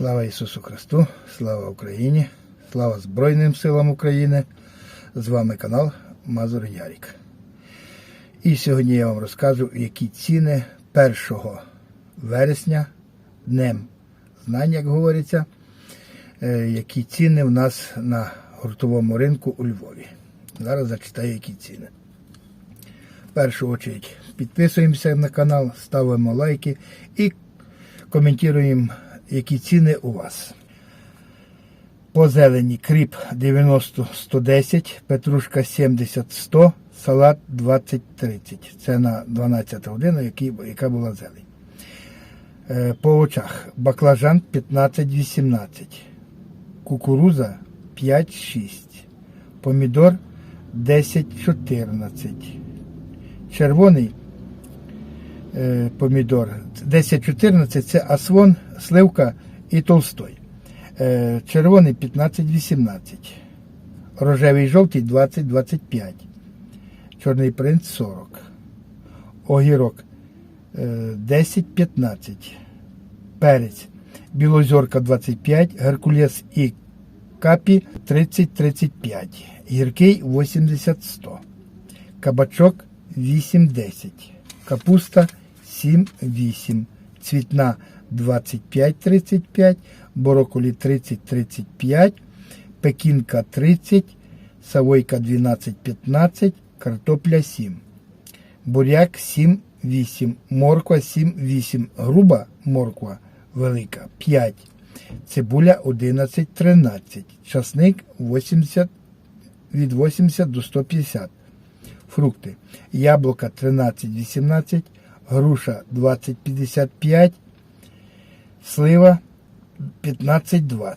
Слава Ісусу Христу, слава Україні, слава Збройним силам України. З вами канал Мазур Ярік. І сьогодні я вам розкажу, які ціни 1 вересня, днем знань, як говориться, е, які ціни в нас на гуртовому ринку у Львові. Зараз зачитаю, які ціни. В першу очередь підписуємося на канал, ставимо лайки і коментуємо, які ціни у вас. По зелені кріп 90-110, петрушка 70-100, салат 20-30. Це на 12 годину, яка була зелень. Е, По очах баклажан 15-18, кукуруза 5-6, помідор 10-14, червоний помідор 10-14 це асвон, сливка і толстой. Е, Червоний 15-18. Рожевий жовтий 20-25. Чорний принц 40. Огірок е, 10-15. Перець. Білозорка 25. Геркулес і капі 30-35. Гіркий 80-100. Кабачок 8-10. Капуста 7-8. Цвітна 25-35. Бороколі 30-35. Пекінка 30. Савойка 12-15. Картопля 7. Буряк 7-8. Морква 7-8. Груба морква велика 5. Цибуля 11-13. Часник 80 від 80 до 150. Фрукти. Яблука 13-18, груша 20-55, слива 15-20,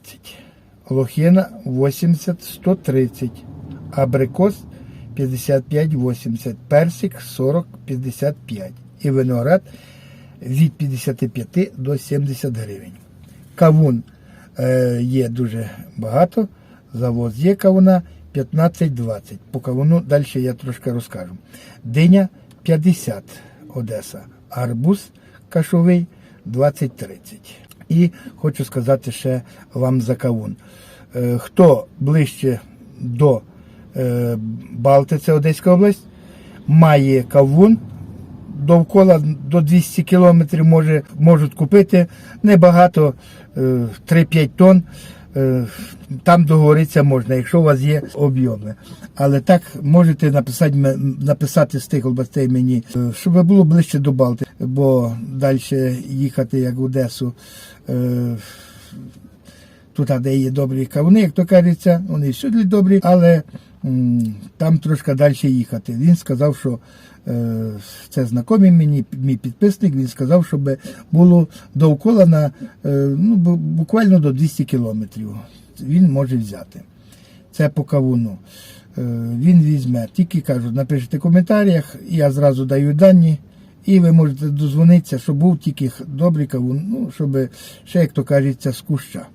лохина 80-130, абрикос 55-80, персик 40-55 і виноград від 55 до 70 гривень. Кавун е, є дуже багато, завоз є кавуна 15-20. По кавуну далі я трошки розкажу. Диня 50 Одеса, арбуз кашовий 20-30. І хочу сказати ще вам за кавун. Е, Хто ближче до е, Балти, це Одеська область, має кавун, довкола до 200 кілометрів може, можуть купити небагато, е, 3-5 тонн. Е, Там договоритися можна, якщо у вас є об'єми. Але так можете написати, написати з областей мені, е, щоб було ближче до Балти, бо далі їхати як в Одесу. туди, Тут, де є добрі кавуни, як то кажеться, вони всюди добрі, але там трошки далі їхати. Він сказав, що е, це знайомий мені, мій підписник, він сказав, щоб було довкола на е, ну, буквально до 200 кілометрів. Він може взяти. Це по кавуну. Е, він візьме. Тільки кажу, напишіть в коментарях, я зразу даю дані. І ви можете дозвонитися, щоб був тільки добрий кавун, ну, щоб ще, як то кажеться, з куща.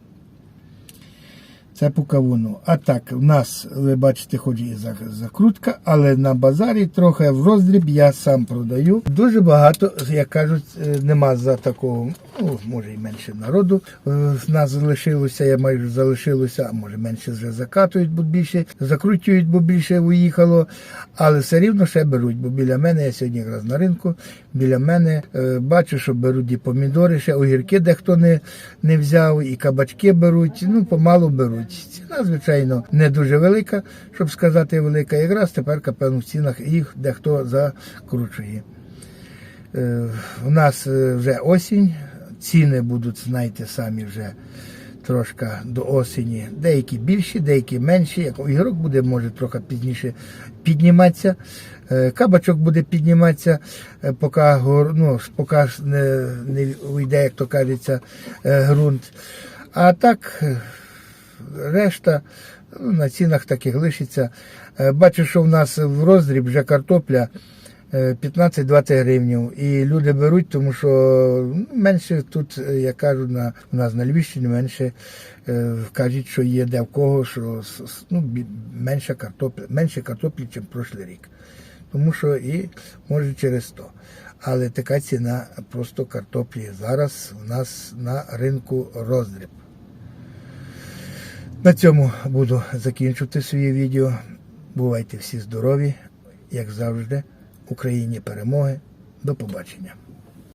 Це по кавуну. А так, в нас, ви бачите, хоч і закрутка, але на базарі трохи в роздріб я сам продаю. Дуже багато, як кажуть, е, нема за такого, ну, може і менше народу. е, В нас залишилося, я майже залишилося, а може менше вже закатують, бо більше, закручують, бо більше уїхало. Але все рівно ще беруть, бо біля мене, я сьогодні якраз на ринку, біля мене е, бачу, що беруть і помідори, ще огірки дехто не, не взяв, і кабачки беруть, ну помалу беруть. Ціна, звичайно, не дуже велика, щоб сказати велика. Якраз тепер, певно, в цінах їх дехто закручує. Е, У нас е, вже осінь, ціни будуть, знаєте, самі вже трошки до осені. Деякі більші, деякі менші. Як огірок буде, може трохи пізніше підніматися. Е, Кабачок буде підніматися, е, поки, ну, поки не, не уйде, як то кажеться, е, ґрунт. А так, е, решта ну, на цінах таких лишиться. Е, Бачу, що в нас в роздріб вже картопля е, 15-20 гривнів. І люди беруть, тому що ну, менше тут, е, як кажуть, на, у нас на Львівщині менше е, кажуть, що є де в кого, що ну, менше картоплі, менше картоплі, ніж прошлий рік. Тому що і може через то. Але така ціна просто картоплі зараз у нас на ринку роздріб. На цьому буду закінчувати своє відео. Бувайте всі здорові, як завжди. Україні перемоги. До побачення.